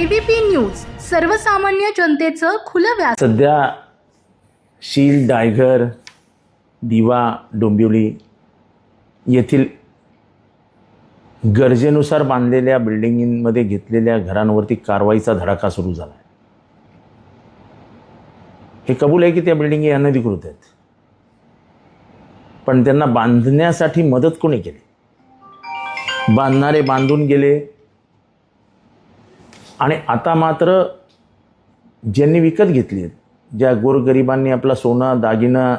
ABP news सर्वसामान्य जनतेचं खुलं व्यास. सध्या शील डायघर दिवा डोंबिवली येथील गरजेनुसार बांधलेल्या बिल्डिंगमध्ये घेतलेल्या घरांवरती कारवाईचा धडाका सुरू झाला आहे हे कबूल आहे की त्या बिल्डिंगी अनधिकृत आहेत? पण त्यांना बांधण्यासाठी मदत कोणी केली? बांधणारे बांधून गेले आणि आता मात्र ज्यांनी विकत घेतली आहेत ज्या गोरगरिबांनी आपला सोनं दागिनं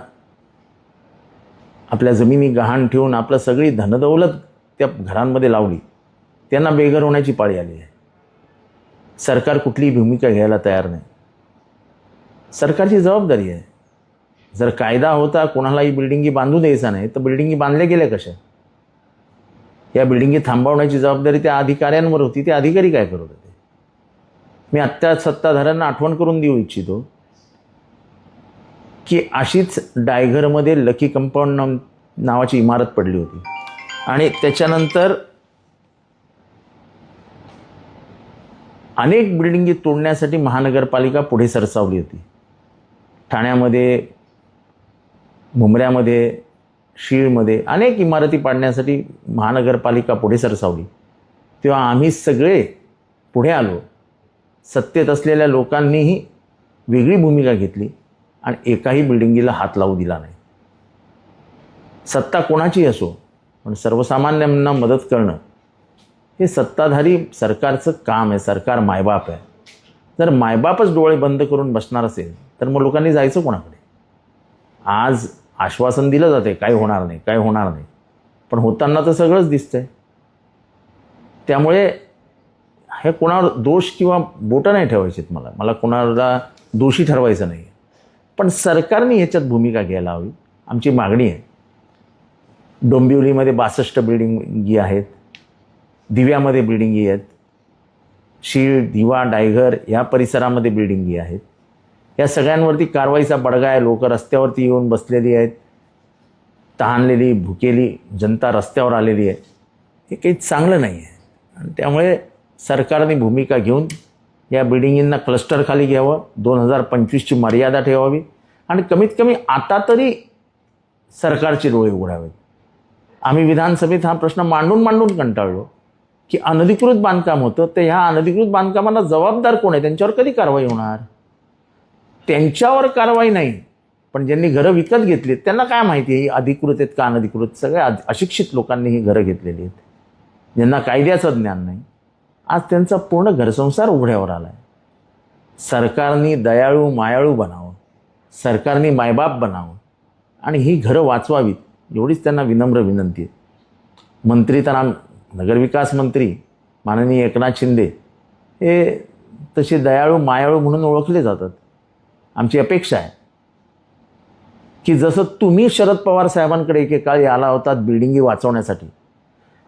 आपल्या जमिनी गहाण ठेवून आपलं सगळी धनदौलत त्या घरांमध्ये लावली त्यांना बेघर होण्याची पाळी आली आहे. सरकार कुठलीही भूमिका घ्यायला तयार नाही. सरकारची जबाबदारी आहे. जर कायदा होता कोणालाही बिल्डिंगी बांधू द्यायचा नाही तर बिल्डिंगी बांधल्या गेल्या कशा? या बिल्डिंगी थांबवण्याची जबाबदारी त्या अधिकाऱ्यांवर होती ते अधिकारी काय करत होते? मी आत्ता सत्ताधाऱ्यांना आठवण करून देऊ इच्छितो की अशीच डायघरमध्ये लकी कंपाऊंड नाव नावाची इमारत पडली होती. आणि त्याच्यानंतर अनेक बिल्डिंगी तोडण्यासाठी महानगरपालिका पुढे सरसावली होती. ठाण्यामध्ये मुंबऱ्यामध्ये शीळमध्ये अनेक इमारती पाडण्यासाठी महानगरपालिका पुढे सरसावली. तेव्हा आम्ही सगळे पुढे आलो. सत्तेत असलेल्या लोकांनीही वेगळी भूमिका घेतली आणि एकाही बिल्डिंगीला हात लावू दिला नाही. सत्ता कोणाची असो पण सर्वसामान्यांना मदत करणं हे सत्ताधारी सरकारचं काम आहे सरकार मायबाप आहे. जर मायबापच डोळे बंद करून बसणार असेल तर मग लोकांनी जायचं कोणाकडे? आज आश्वासन दिलं जाते काय होणार नाही काय होणार नाही. पण होताना तर सगळंच दिसतंय. त्यामुळे हे कोणावर दोष किंवा बोटं नाही ठेवायचेत मला. मला कोणाला दोषी ठरवायचं नाही पण सरकारने ह्याच्यात भूमिका घ्यायला हवी. आमची मागणी आहे. डोंबिवलीमध्ये बासष्ट बिल्डिंगी आहेत दिव्यामध्ये बिल्डिंगी आहेत शीळ दिवा डायघर या परिसरामध्ये बिल्डिंगी आहेत या सगळ्यांवरती कारवाईचा बडगा आहे. लोक रस्त्यावरती येऊन बसलेली आहेत. तहानलेली भुकेली जनता रस्त्यावर आलेली आहे. हे काही चांगलं नाही आहे आणि त्यामुळे सरकारने भूमिका घेऊन या बिल्डिंगींना क्लस्टरखाली घ्यावं. दोन हजार पंचवीसची मर्यादा ठेवावी. आणि कमीत कमी आता तरी सरकारचे डोळे उघडावेत. आम्ही विधानसभेत हा प्रश्न मांडून मांडून कंटाळलो की अनधिकृत बांधकाम होतं. तर ह्या अनधिकृत बांधकामाला जबाबदार कोण आहे? त्यांच्यावर कधी कारवाई होणार? त्यांच्यावर कारवाई नाही पण ज्यांनी घरं विकत घेतली त्यांना काय माहिती आहे? ही अधिकृत आहेत का अनधिकृत? सगळ्या अशिक्षित लोकांनी ही घरं घेतलेली आहेत. ज्यांना कायद्याचं ज्ञान नाही. आज त्यांचा पूर्ण घरसंसार उघड्यावर आला आहे सरकारने दयाळू मायाळू बनावं सरकारने मायबाप बनावं आणि ही घरं वाचवावीत एवढीच त्यांना विनम्र विनंती आहे. मंत्री त्यांना नगरविकास मंत्री माननीय एकनाथ शिंदे हे तसे दयाळू मायाळू म्हणून ओळखले जातात. आमची अपेक्षा आहे की जसं तुम्ही शरद पवार साहेबांकडे एकेकाळी आला होतात बिल्डिंगी वाचवण्यासाठी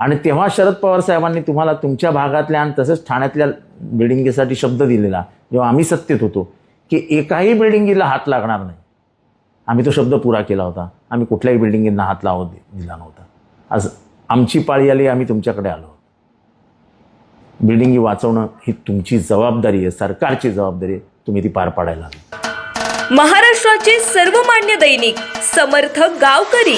आणि तेव्हा शरद पवार साहेबांनी तुम्हाला तुमच्या भागातल्या आणि तसंच ठाण्यातल्या बिल्डिंगीसाठी शब्द दिलेला जेव्हा आम्ही सत्तेत होतो की एकाही बिल्डिंगीला हात लागणार नाही. आम्ही तो शब्द पुरा केला होता. आम्ही कुठल्याही बिल्डिंगींना हात लावत दिला नव्हता. आज आमची पाळी आली आम्ही तुमच्याकडे आलो बिल्डिंगी वाचवणं ही तुमची जबाबदारी आहे सरकारची जबाबदारी आहे. तुम्ही ती पार पाडायला महाराष्ट्राचे सर्वमान्य दैनिक समर्थ गावकरी.